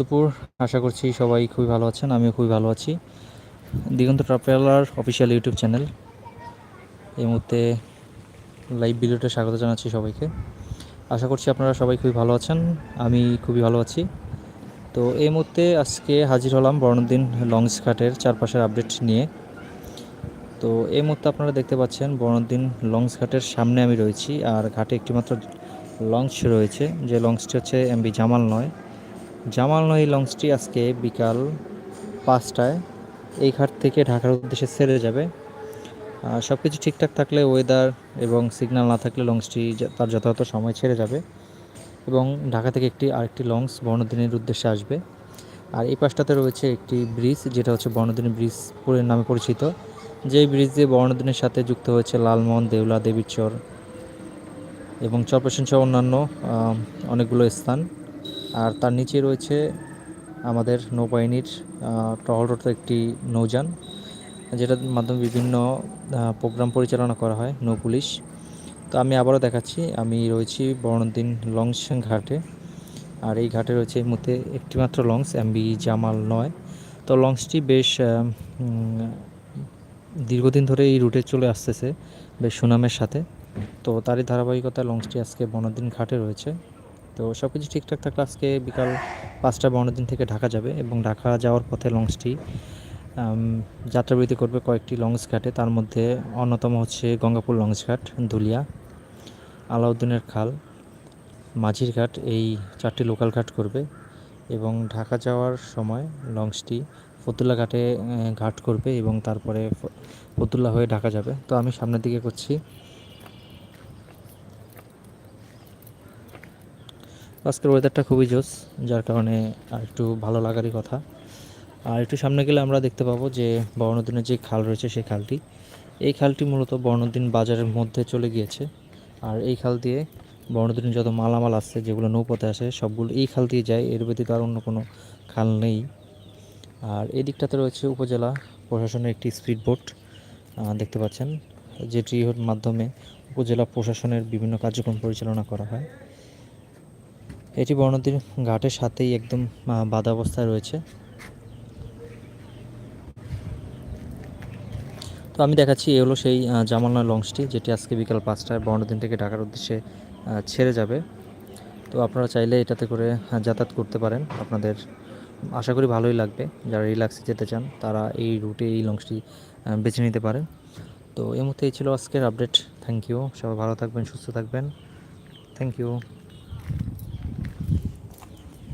দুপুর আশা করছি সবাই খুবই ভালো আছেন, আমিও খুবই ভালো আছি। Digonto traveller official YouTube channel. এই মুহূর্তে লাইভ ভিডিওতে স্বাগত জানাচ্ছি সবাইকে। আশা করছি আপনারা সবাই খুবই ভালো আছেন, আমি খুবই ভালো আছি। তো এই মুহূর্তে আজকে হাজির হলাম বর্ণদিন লঞ্চ ঘাটের চারপাশের আপডেট নিয়ে। তো এই মুহূর্তে আপনারা দেখতে পাচ্ছেন বর্ণদিন লঞ্চ ঘাটের সামনে আমি রয়েছি, আর ঘাটে একটিমাত্র লঞ্চ রয়েছে। যে লঞ্চটি হচ্ছে এমবি জামাল নয় জামাল নয় এই লঞ্চটি আজকে বিকাল পাঁচটায়। এই ঘাট থেকে ঢাকার উদ্দেশ্যে ছেড়ে যাবে। সব কিছু ঠিকঠাক থাকলে ওয়েদার এবং সিগন্যাল না থাকলে লঞ্চটি তার যথাযথ সময় ছেড়ে যাবে এবং ঢাকা থেকে একটি আরেকটি লঞ্চ বর্ণদিনের উদ্দেশ্যে আসবে। আর এই পাশটাতে রয়েছে একটি ব্রিজ যেটা হচ্ছে বর্ণদিনী ব্রিজ নামে পরিচিত। যেই ব্রিজ দিয়ে বর্ণদিনের সাথে যুক্ত হয়েছে লালমোহন, দেউলা দেবীচর এবং চরপেশন সহ অন্যান্য অনেকগুলো স্থান। আর তার নিচে রয়েছে আমাদের নৌবাহিনীর টহলরত একটি নৌযান, যেটার মাধ্যমে বিভিন্ন প্রোগ্রাম পরিচালনা করা হয় নৌ পুলিশ তো আমি আবারও দেখাচ্ছি, আমি রয়েছি বর্ণদিন লঞ্চ ঘাটে, আর এই ঘাটে রয়েছে এই মুহূর্তে একটিমাত্র লঞ্চ এমবি জামাল নয়। তো লঞ্চটি বেশ দীর্ঘদিন ধরে এই রুটে চলে আসতেছে, বেশ সুনামের সাথে। তো তারই ধারাবাহিকতায় লঞ্চটি আজকে বনদিন ঘাটে রয়েছে। তো সব কিছু ঠিকঠাক থাকলে আজকে বিকাল পাঁচটা বনদিন থেকে ঢাকা যাবে এবং ঢাকা যাওয়ার পথে লঞ্চটি আম, যাত্রাবিরতি করবে কয়েকটি লঞ্চ ঘাটে। তার মধ্যে অন্যতম হচ্ছে গঙ্গাপুর লঞ্চ ঘাট ধুলিয়া আলাউদ্দিনের খাল মাঝির ঘাট এই চারটি লোকাল ঘাট করবে এবং ঢাকা যাওয়ার সময় লঞ্চটি ফতুল্লা ঘাটে ঘাট করবে এবং তারপরে ফতুল্লা হয়ে ঢাকা যাবে। তো আমি সামনের দিকে করছি। আজকের ওয়েদারটা খুবই জোস যার কারণে আর একটু ভালো লাগারই কথা। আর একটু সামনে গেলে আমরা দেখতে পাবো যে বর্ণদিনের যে খাল রয়েছে সেই খালটি, এই খালটি মূলত বর্ণদিন বাজারের মধ্যে চলে গিয়েছে। আর এই খাল দিয়ে বর্ণদিনের যত মালামাল আসছে, যেগুলো নৌপথে আসে, সবগুলো এই খাল দিয়ে যায়। এর ব্যতীত আর অন্য কোনো খাল নেই। আর এই দিকটাতে রয়েছে উপজেলা প্রশাসনের একটি স্পিড বোট দেখতে পাচ্ছেন যেটির মাধ্যমে উপজেলা প্রশাসনের বিভিন্ন কার্যক্রম পরিচালনা করা হয়। এটি বর্ণদিন ঘাটের সাথেই একদম বাঁধা অবস্থায় রয়েছে। তো আমি দেখাচ্ছি, এ হলো সেই জামালনা লঞ্চটি, যেটি আজকে বিকাল পাঁচটায় বর্ণদিন থেকে ঢাকার উদ্দেশ্যে ছেড়ে যাবে। তো আপনারা চাইলে এটাতে করে যাতায়াত করতে পারেন। আপনাদের আশা করি ভালোই লাগবে। যারা রিল্যাক্সে যেতে চান, তারা এই রুটে এই লঞ্চটি বেছে নিতে পারেন। তো এই মুহূর্তে এই ছিল আজকের আপডেট। Thank you. সবাই ভালো থাকবেন, সুস্থ থাকবেন। Thank you.